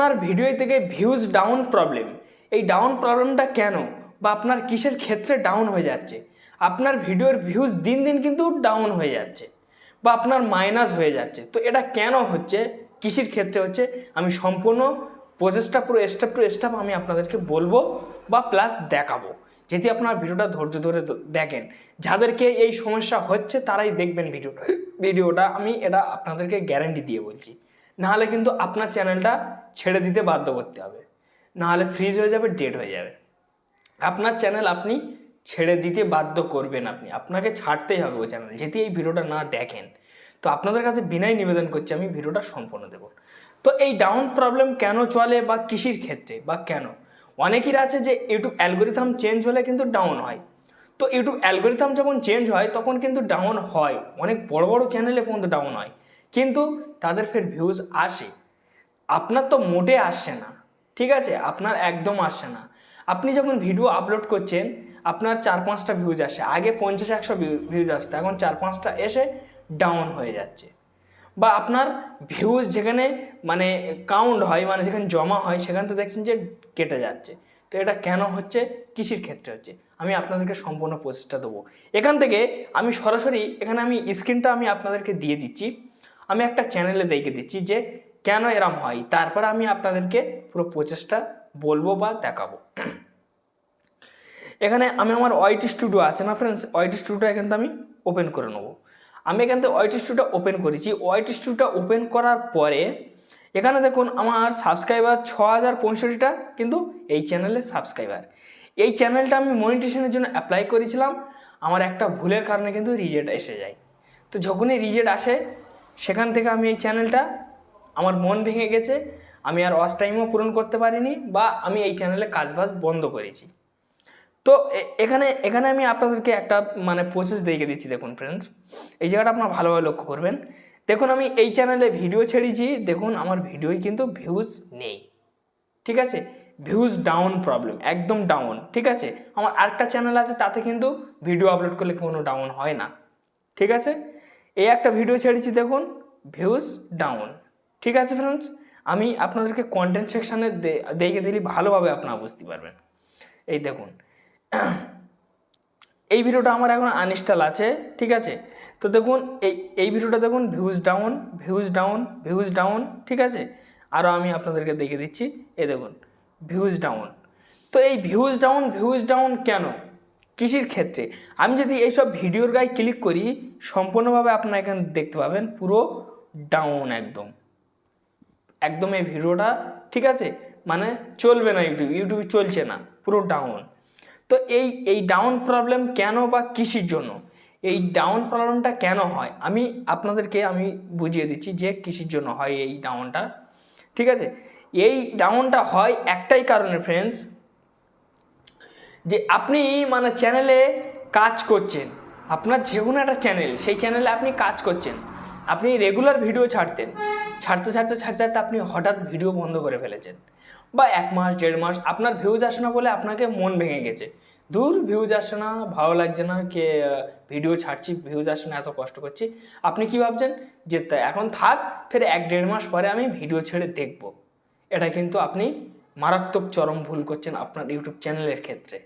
আপনার ভিডিও থেকে views down problem এই ডাউন প্রবলেমটা কেন? বা আপনার কিসের ক্ষেত্রে ডাউন হয়ে যাচ্ছে? আপনার ভিডিওর ভিউজ দিন দিন কিন্তু ডাউন হয়ে যাচ্ছে বা আপনার মাইনাস হয়ে যাচ্ছে। তো এটা কেন হচ্ছে? কিসের ক্ষেত্রে হচ্ছে? আমি সম্পূর্ণ প্রচেষ্টা পুরো স্টেপ টু স্টেপ আমি আপনাদেরকে বলব বা প্লাস দেখাবো। যদি আপনার ভিডিওটা ধৈর্য ধরে দেখেন, যাদেরকে এই সমস্যা হচ্ছে তারাই দেখবেন ভিডিও ভিডিওটা আমি এটা আপনাদেরকে গ্যারান্টি দিয়ে বলছি। নাহলে কিন্তু আপনার চ্যানেলটা ছেড়ে দিতে বাধ্য করতে হবে। নাহলে ফ্রিজ হয়ে যাবে ডেড হয়ে যাবে। আপনার চ্যানেল আপনি ছেড়ে দিতে বাধ্য করবেন আপনি। আপনাকে ছাড়তেই হবে ওই চ্যানেল। যদি এই ভিডিওটা না দেখেন, তো আপনাদের কাছে বিনাই নিবেদন করছি আমি, ভিডিওটা সম্পূর্ণ দেব। তো এই ডাউন প্রবলেম কেন চলে বা কৃষির ক্ষেত্রে বা কেন? অনেকের আছে যে ইউটিউব অ্যালগোরিথাম চেঞ্জ হলে কিন্তু ডাউন হয়। তো ইউটিউব অ্যালগোরিথাম যখন চেঞ্জ হয়, তখন কিন্তু ডাউন হয়। অনেক বড় বড় চ্যানেলে পর্যন্ত ডাউন হয়। কিন্তু তাদের ফের ভিউজ আসে। আপনার তো মোটে আসছে না, ঠিক আছে? আপনার একদম আসছে না। আপনি যখন ভিডিও আপলোড করছেন, আপনার চার পাঁচটা ভিউজ আসে। আগে পঞ্চাশ, একশো ভিউজ আসতো, এখন চার পাঁচটা এসে ডাউন হয়ে যাচ্ছে। বা আপনার ভিউজ যেখানে মানে কাউন্ট হয় মানে যেখানে জমা হয়, সেখান থেকে দেখছেন যে কেটে যাচ্ছে। তো এটা কেন হচ্ছে? কৃষির ক্ষেত্রে হচ্ছে। আমি আপনাদেরকে সম্পূর্ণ প্রসেসটা দেবো। এখান থেকে আমি সরাসরি, এখানে আমি স্ক্রিনটা আমি আপনাদেরকে দিয়ে দিচ্ছি। আমি একটা চ্যানেলে দেখে দিচ্ছি যে কেন এরম হয়। তারপর আমি আপনাদেরকে পুরো প্রচেষ্টা বলব বা দেখাবো। এখানে আমি আমার ওয়াইটি স্টুডিও আছে না ফ্রেন্ডস ওয়াইটি স্টুডিও এখান আমি ওপেন করে নেব। আমি এখান থেকে ওয়াইটি স্টুডিও ওপেন করেছি। ওয়াইটি স্টুডিও ওপেন করার পরে এখানে দেখুন আমার সাবস্ক্রাইবার ছ হাজার পঁয়ষট্টিটা কিন্তু এই চ্যানেলে সাবস্ক্রাইবার এই চ্যানেলটা আমি মনিটেশনের জন্য অ্যাপ্লাই করেছিলাম। আমার একটা ভুলের কারণে কিন্তু রিজেক্ট এসে যায়। তো যখনই রিজেক্ট আসে সেখান থেকে আমি এই চ্যানেলটা আমার মন ভেঙে গেছে, আমি আর ওয়াচ টাইমও পূরণ করতে পারিনি বা আমি এই চ্যানেলে কাজবাজ বন্ধ করেছি। তো এখানে এখানে আমি আপনাদেরকে একটা মানে প্রসেস দেখে দিচ্ছি দেখুন ফ্রেন্ডস এই জায়গাটা আপনারা ভালোভাবে লক্ষ্য করবেন। দেখুন আমি এই চ্যানেলে ভিডিও ছেড়েছি, দেখুন আমার ভিডিওই কিন্তু ভিউজ নেই। ঠিক আছে? ভিউজ ডাউন প্রবলেম একদম ডাউন ঠিক আছে? আমার আরেকটা চ্যানেল আছে, তাতে কিন্তু ভিডিও আপলোড করলে কোনো ডাউন হয় না। ঠিক আছে? এই একটা ভিডিও ছেড়েছি দেখুন ভিউজ ডাউন ঠিক আছে ফ্রেন্ডস আমি আপনাদেরকে কন্টেন্ট সেকশানে দেখে দিলে ভালোভাবে আপনারা বুঝতে পারবেন। এই দেখুন, এই ভিডিওটা আমার এখন আনইনস্টল আছে, ঠিক আছে? তো দেখুন, এই এই ভিডিওটা দেখুন views down views down views down ঠিক আছে? আরও আমি আপনাদেরকে দেখে দিচ্ছি, এই দেখুন ভিউজ ডাউন তো এই ভিউজ ডাউন ভিউজ ডাউন কেন? কৃষির ক্ষেত্রে। আমি যদি এইসব ভিডিওর গায়ে ক্লিক করি সম্পূর্ণভাবে আপনারা এখানে দেখতে পাবেন পুরো ডাউন একদম। একদম এই ভিডিওটা, ঠিক আছে? মানে চলবে না ইউটিউব ইউটিউব চলছে না, পুরো ডাউন তো এই এই ডাউন প্রবলেম কেন বা কৃষির জন্য? এই ডাউন প্রবলেমটা কেন হয়? আমি আপনাদেরকে আমি বুঝিয়ে দিচ্ছি যে কৃষির জন্য হয় এই ডাউনটা ঠিক আছে? এই ডাউনটা হয় একটাই কারণে ফ্রেন্ডস যে আপনি মানে চ্যানেলে কাজ করছেন। আপনার যে কোনো একটা চ্যানেল সেই চ্যানেলে আপনি কাজ করছেন, আপনি রেগুলার ভিডিও ছাড়তেন, ছাড়তে ছাড়তে ছাড়তে ছাড়তে আপনি হঠাৎ ভিডিও বন্ধ করে ফেলেছেন। বা এক মাস, দেড় মাস, আপনার ভিউজ আসে না বলে আপনাকে মন ভেঙে গেছে। দূর ভিউজ আসে না, ভালো লাগছে না কে ভিডিও ছাড়ছি ভিউজ আসে না, এত কষ্ট করছি। আপনি কি ভাবছেন? যে এখন থাক, ফের এক, দেড় মাস পরে আমি ভিডিও ছেড়ে দেখব। এটা কিন্তু আপনি মারাত্মক চরম ভুল করছেন আপনার ইউটিউব চ্যানেলের ক্ষেত্রে।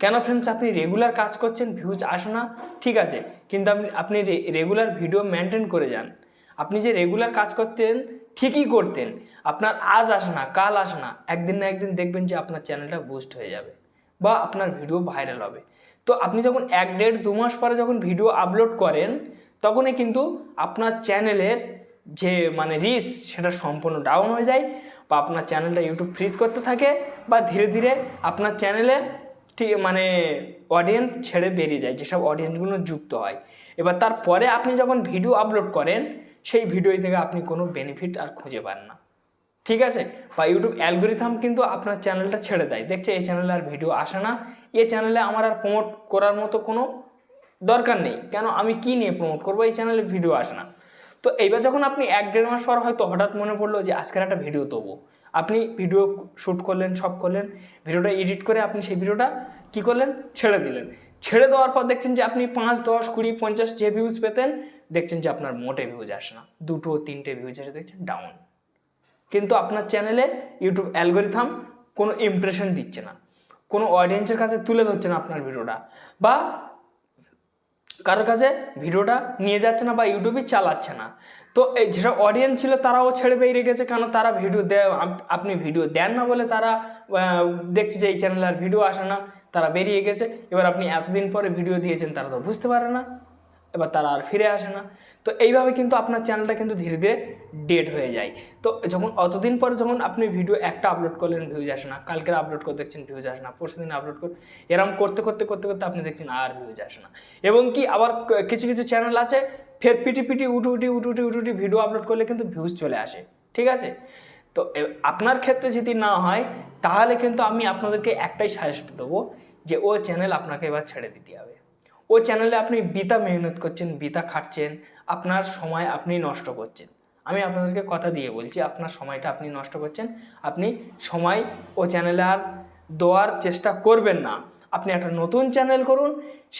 কেন ফ্রেন্ডস আপনি রেগুলার কাজ করছেন ভিউজ আসে না? ঠিক আছে, কিন্তু আপনি আপনি রেগুলার ভিডিও মেনটেন করে যান। আপনি যে রেগুলার কাজ করতেন, ঠিকই করতেন। আপনার আজ আসে না, কাল আসে না। একদিন না একদিন দেখবেন যে আপনার চ্যানেলটা বুস্ট হয়ে যাবে বা আপনার ভিডিও ভাইরাল হবে। তো আপনি যখন এক দেড় দু মাস পরে যখন ভিডিও আপলোড করেন, তখনই কিন্তু আপনার চ্যানেলের যে মানে রিচ সেটা সম্পূর্ণ ডাউন হয়ে যায় বা আপনার চ্যানেলটা ইউটিউব ফ্রিজ করতে থাকে বা ধীরে ধীরে আপনার চ্যানেলে ঠিক মানে অডিয়েন্স ছেড়ে বেরিয়ে যায়, যেসব অডিয়েন্সগুলো যুক্ত হয়। এবার তারপরে আপনি যখন ভিডিও আপলোড করেন, সেই ভিডিও থেকে আপনি কোনো বেনিফিট আর খুঁজে পান না। ঠিক আছে? বা ইউটিউব অ্যালগোরিথাম কিন্তু আপনার চ্যানেলটা ছেড়ে দেয়। দেখছে, এই চ্যানেলে আর ভিডিও আসে না। এই চ্যানেলে আমার আর প্রমোট করার মতো কোনো দরকার নেই। কেন? আমি কি নিয়ে প্রমোট করব? এই চ্যানেলে ভিডিও আসে না। তো এইবার যখন আপনি এক দেড় মাস পর হয়তো হঠাৎ মনে পড়ল যে, আজকের একটা ভিডিও দেবো আপনি ভিডিও শ্যুট করলেন সব করলেন ভিডিওটা এডিট করে আপনি সেই ভিডিওটা কী করলেন? ছেড়ে দিলেন। ছেড়ে দেওয়ার পর দেখছেন যে আপনি পাঁচ, দশ, কুড়ি, পঞ্চাশ যে ভিউজ পেতেন, দেখছেন যে আপনার মোটে ভিউজ আসে না। দুটো, তিনটে ভিউজ এসে দেখছেন ডাউন কিন্তু আপনার চ্যানেলে ইউটিউব অ্যালগোরিথাম কোনো ইমপ্রেশন দিচ্ছে না। কোনো অডিয়েন্সের কাছে তুলে ধরছে না আপনার ভিডিওটা বা কারোর কাছে ভিডিওটা নিয়ে যাচ্ছে না বা ইউটিউবে চালাচ্ছে না। তো এই যেটা অডিয়েন্স ছিল তারাও ছেড়ে বেরিয়ে গেছে, কেন তারা ভিডিও দেয় আপ- আপনি ভিডিও দেন না বলে তারা দেখছে যে এই চ্যানেলে আর ভিডিও আসে না, তারা বেরিয়ে গেছে। এবার আপনি এতদিন পরে ভিডিও দিয়েছেন, তারা তো বুঝতে পারে না। এবার তারা আর ফিরে আসে না। তো এইভাবে কিন্তু আপনার চ্যানেলটা কিন্তু ধীরে ধীরে ডেড হয়ে যায়। তো যখন অতদিন পরে যখন আপনি ভিডিও একটা আপলোড করলেন ভিউজ আসে না। কালকের আপলোড করে দেখছেন ভিউজ আসে না। পরশু দিন আপলোড করে এরম করতে করতে করতে করতে আপনি দেখছেন আর ভিউজ আসে না। এবং কি আবার কিছু কিছু চ্যানেল আছে, ফের পিটি পিটি, উঠু, উঠি উঠু উঠি উঠু, উঠি ভিডিও আপলোড করলে কিন্তু ভিউজ চলে আসে। ঠিক আছে? তো আপনার ক্ষেত্রে যদি না হয়, তাহলে কিন্তু আমি আপনাদেরকে একটাই সাজেস্ট দেবো যে ও চ্যানেল আপনাকে এবার ছেড়ে দিতে হবে। ও চ্যানেলে আপনি বিতা মেহনত করছেন, বিতা খাটছেন, আপনার সময় আপনি নষ্ট করছেন। আমি আপনাদেরকে কথা দিয়ে বলছি, আপনার সময়টা আপনি নষ্ট করছেন। আপনি সময় ও চ্যানেলে আর দেওয়ার চেষ্টা করবেন না। আপনি একটা নতুন চ্যানেল করুন,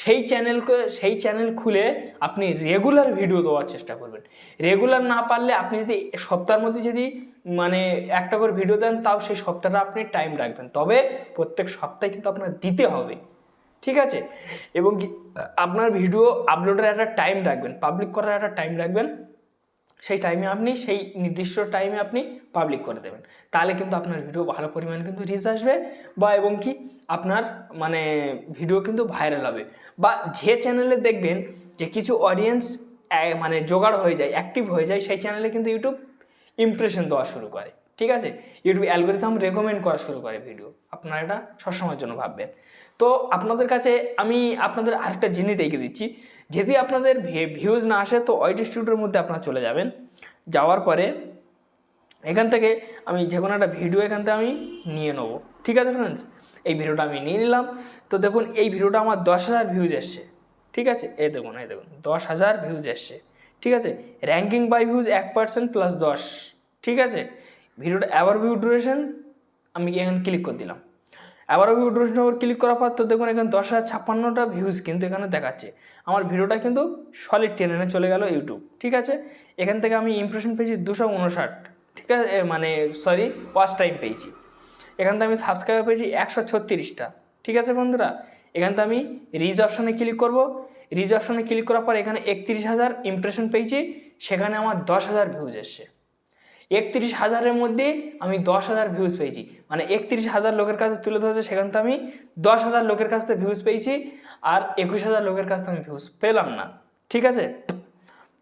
সেই চ্যানেলকে সেই চ্যানেল খুলে আপনি রেগুলার ভিডিও দেওয়ার চেষ্টা করবেন। রেগুলার না পারলে আপনি যদি সপ্তাহের মধ্যে যদি মানে একটা করে ভিডিও দেন, তাও সেই সপ্তাহটা আপনি টাইম রাখবেন। তবে প্রত্যেক সপ্তাহে কিন্তু আপনার দিতে হবে। ঠিক আছে? এবং আপনার ভিডিও আপলোডের একটা টাইম রাখবেন পাবলিক করার একটা টাইম রাখবেন। সেই টাইমে আপনি, সেই নির্দিষ্ট টাইমে আপনি পাবলিক করে দেবেন। তাহলে কিন্তু আপনার ভিডিও ভালো পরিমাণে কিন্তু রিচ আসবে বা এবং কি, আপনার মানে ভিডিও কিন্তু ভাইরাল হবে। বা যে চ্যানেলে দেখবেন যে কিছু অডিয়েন্স মানে জোগাড় হয়ে যায় অ্যাক্টিভ হয়ে যায়, সেই চ্যানেলে কিন্তু ইউটিউব ইমপ্রেশন দেওয়া শুরু করে। ঠিক আছে? ইউটিউব অ্যালগোরিথাম রেকমেন্ড করা শুরু করে ভিডিও আপনারা এটা সবসময়ের জন্য ভাববেন। তো আপনাদের কাছে আমি আপনাদের আরেকটা জিনিস দেখিয়ে দিচ্ছি। যদি আপনাদের ভিউজ না আসে, তো ওয়াইটি স্টুডিওর মধ্যে আপনারা চলে যাবেন। যাওয়ার পরে এখান থেকে আমি যে কোনো একটা ভিডিও এখান থেকে আমি নিয়ে নেব। ঠিক আছে ফ্রেন্ডস এই ভিডিওটা আমি নিয়ে নিলাম। তো দেখুন, এই ভিডিওটা আমার দশ হাজার ভিউজ এসছে। ঠিক আছে? এই দেখুন এই দেখুন, দশ হাজার ভিউজ এসছে। ঠিক আছে? র্যাঙ্কিং বাই ভিউজ এক পার্সেন্ট প্লাস দশ। ঠিক আছে? ভিডিওটা অ্যাভার ভিউ ডিউরেশন আমি এখানে ক্লিক করে দিলাম। আবারও ভিউ ডিউরেশন ওপর ক্লিক করার পর তো দেখুন এখানে দশ হাজার ছাপ্পান্নটা ভিউজ কিন্তু এখানে দেখাচ্ছে। আমার ভিডিওটা কিন্তু সলিড টেনে চলে গেল ইউটিউব ঠিক আছে? এখান থেকে আমি ইমপ্রেশন পেয়েছি দুশো উনষাট, ঠিক আছে? মানে সরি ওয়াচ টাইম পেয়েছি। এখান থেকে আমি সাবস্ক্রাইবার পেয়েছি একশো ছত্রিশটা, ঠিক আছে বন্ধুরা? এখান থেকে আমি রিজ অপশানে ক্লিক করব। রিজ অপশানে ক্লিক করার পর এখানে একত্রিশ হাজার ইমপ্রেশন পেয়েছি, সেখানে আমার দশ হাজার ভিউজ এসছে। একত্রিশ হাজারের মধ্যে আমি দশ হাজার ভিউজ পেয়েছি। মানে একত্রিশ হাজার লোকের কাছে তুলে ধরেছে সেখান থেকে আমি দশ হাজার লোকের কাছ থেকে ভিউজ পেয়েছি আর একুশ হাজার লোকের কাছ থেকে আমি ভিউজ পেলাম না। ঠিক আছে?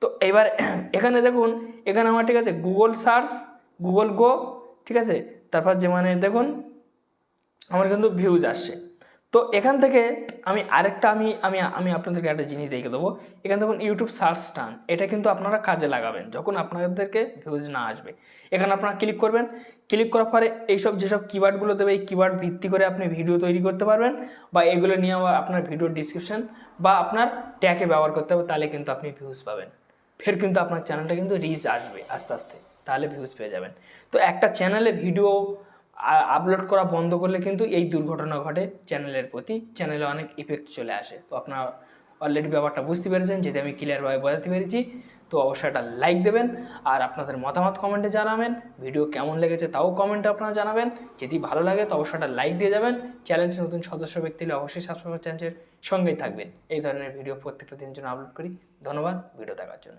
তো এবার এখানে দেখুন, এখানে আমার ঠিক আছে গুগল সার্চ গুগল গো ঠিক আছে? তারপর যে মানে দেখুন, আমার কিন্তু ভিউজ আসছে। তো এখান থেকে আমি আরেকটা আমি আমি আমি আপনাদেরকে একটা জিনিস দেখে দেবো। এখানে দেখুন ইউটিউব সার্চ টান এটা কিন্তু আপনারা কাজে লাগাবেন যখন আপনাদেরকে ভিউজ না আসবে। এখানে আপনারা ক্লিক করবেন ক্লিক করার পরে এইসব যেসব কিওয়ার্ডগুলো দেবে, এই কিওয়ার্ড ভিত্তি করে আপনি ভিডিও তৈরি করতে পারবেন বা এগুলো নিয়ে আবার আপনার ভিডিও ডিসক্রিপশন বা আপনার ট্যাগে ব্যবহার করতে হবে, তাহলে কিন্তু আপনি ভিউজ পাবেন। ফের কিন্তু আপনার চ্যানেলটা কিন্তু রিচ আসবে আস্তে আস্তে। তাহলে ভিউজ পেয়ে যাবেন। তো একটা চ্যানেলে ভিডিও আপলোড করা বন্ধ করলে কিন্তু এই দুর্ঘটনা ঘটে চ্যানেলের প্রতি। চ্যানেলে অনেক ইফেক্ট চলে আসে। তো আপনারা অলরেডি ব্যাপারটা বুঝতে পেরেছেন যদি আমি ক্লিয়ারভাবে বোঝাতে পেরেছি, তো অবশ্যই একটা লাইক দেবেন। আর আপনাদের মতামত কমেন্টে জানাবেন। ভিডিও কেমন লেগেছে তাও কমেন্টে আপনারা জানাবেন। যদি ভালো লাগে তো অবশ্যই একটা লাইক দিয়ে যাবেন। চ্যানেলটি নতুন সদস্য ব্যক্তি হলে অবশ্যই সাবস্ক্রাইব চ্যানেলের সঙ্গেই থাকবেন। এই ধরনের ভিডিও প্রত্যেকটা দিনের জন্য আপলোড করি। ধন্যবাদ। ভিডিও দেখার জন্য।